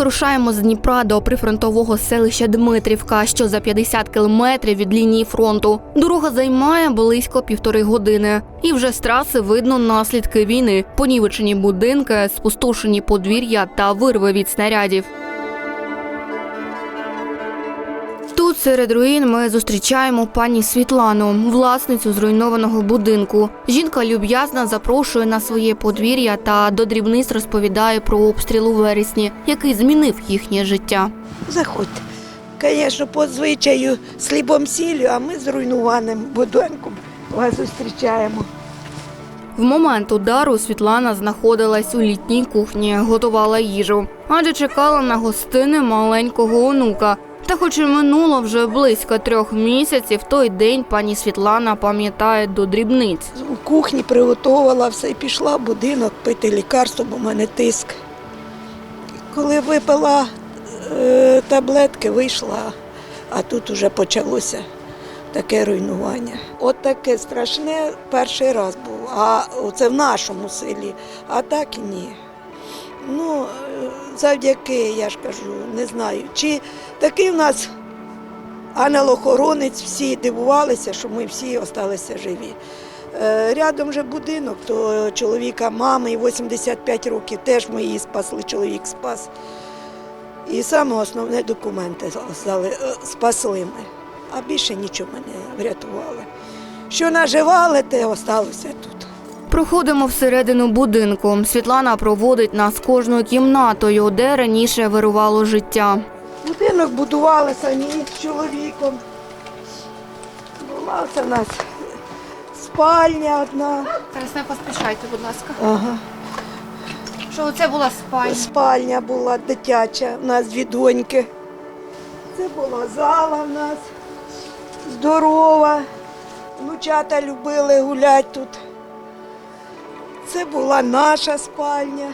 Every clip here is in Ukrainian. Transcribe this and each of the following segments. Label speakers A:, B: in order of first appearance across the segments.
A: вирушаємо з Дніпра до прифронтового селища Дмитрівка, що за 50 кілометрів від лінії фронту. Дорога займає близько півтори години. І вже з траси видно наслідки війни: понівечені будинки, спустошені подвір'я та вирви від снарядів. Серед руїн ми зустрічаємо пані Світлану, власницю зруйнованого будинку. Жінка люб'язно запрошує на своє подвір'я та до дрібниць розповідає про обстріл у вересні, який змінив їхнє життя.
B: Заходьте. Звісно, по звичаю з хлібом сіллю, а ми з руйнуваним будинком вас зустрічаємо.
A: В момент удару Світлана знаходилась у літній кухні, готувала їжу, адже чекала на гостини маленького онука. Та, хоч і минуло вже близько трьох місяців, той день пані Світлана пам'ятає до дрібниць.
B: У кухні приготувала все і пішла в будинок пити лікарство, бо в мене тиск. Коли випила е, таблетки, вийшла, а тут вже почалося таке руйнування. От таке страшне перший раз був, а це в нашому селі, а так ні. Завдяки, я ж кажу, не знаю, чи такий в нас ангел-охоронець, всі дивувалися, що ми всі залишилися живі. Е, Рядом же будинок, то чоловіка мами, 85 років, теж ми її спасли, чоловік спас. І саме основне документи е, спасли ми, а більше нічого мене врятували. Що наживали, те залишилося тут.
A: Проходимо всередину будинку. Світлана проводить нас кожною кімнатою, де раніше вирувало життя.
B: Будинок будували самі з чоловіком. Була це в нас спальня одна.
A: Зараз не поспішайте, будь ласка.
B: Ага.
A: Що це була спальня?
B: Спальня була дитяча, у нас дві доньки. Це була зала в нас здорова. Внучата любили гуляти тут. Це була наша спальня.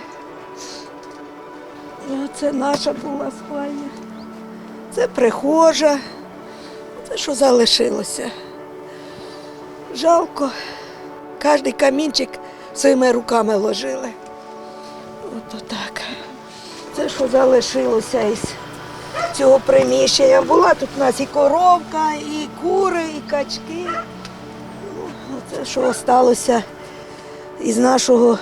B: Це наша була спальня. Це прихожа. Це що залишилося. Жалко. Кожний камінчик своїми руками ложили. От так. Це що залишилося із цього приміщення. Була тут у нас і коровка, і кури, і качки. Це що залишилося із нашого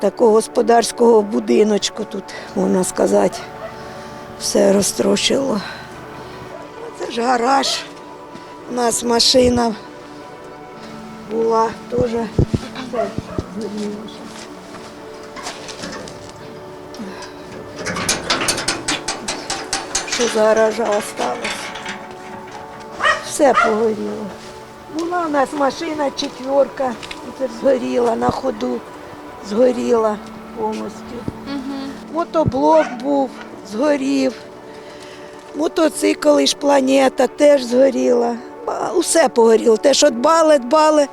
B: такого господарського будиночку тут, можна сказати, все розтрощило. Це ж гараж. У нас машина була теж. Що за гаража осталось. Все погоріло. Була у нас машина четверка, це згоріла на ходу, згоріла повністю. Мотоблок був, згорів. Мотоцикл і планета теж згоріла. Усе погоріло. Те, що дбали, дбали,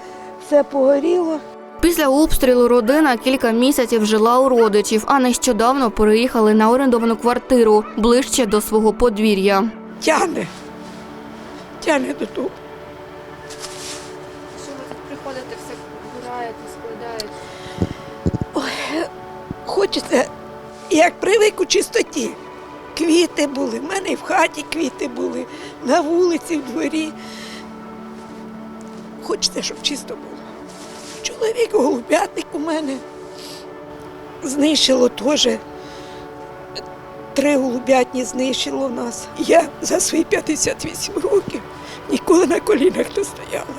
B: все погоріло.
A: Після обстрілу родина кілька місяців жила у родичів, а нещодавно переїхали на орендовану квартиру ближче до свого подвір'я.
B: Тяне. Тяне до того. Хочеться, як привик у чистоті. Квіти були, в мене і в хаті квіти були, на вулиці, в дворі. Хочеться, щоб чисто було. Чоловік голубятник у мене знищило теж. Три голубятні знищило нас. Я за свої 58 років ніколи на колінах не стояла.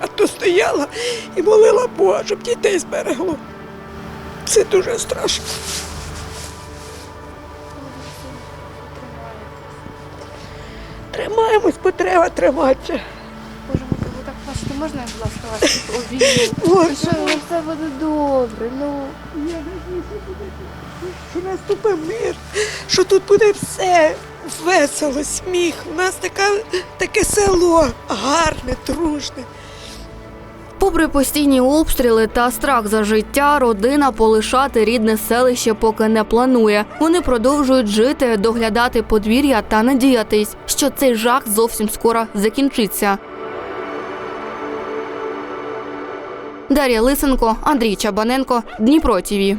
B: А то стояла і молила Бога, щоб дітей зберегло. Це дуже страшно. Тримаємось, бо треба триматися.
A: Боже, ви так плачете, можна, будь ласка, вас обійму? Що ну, все буде добре, ну.
B: я надіюся, що наступив мир, що тут буде все весело, сміх. У нас така, таке село гарне, дружне.
A: Попри постійні обстріли та страх за життя, родина полишати рідне селище поки не планує. Вони продовжують жити, доглядати подвір'я та надіятись, що цей жах зовсім скоро закінчиться. Дар'я Лисенко, Андрій Чабаненко, Дніпро ТІВІ.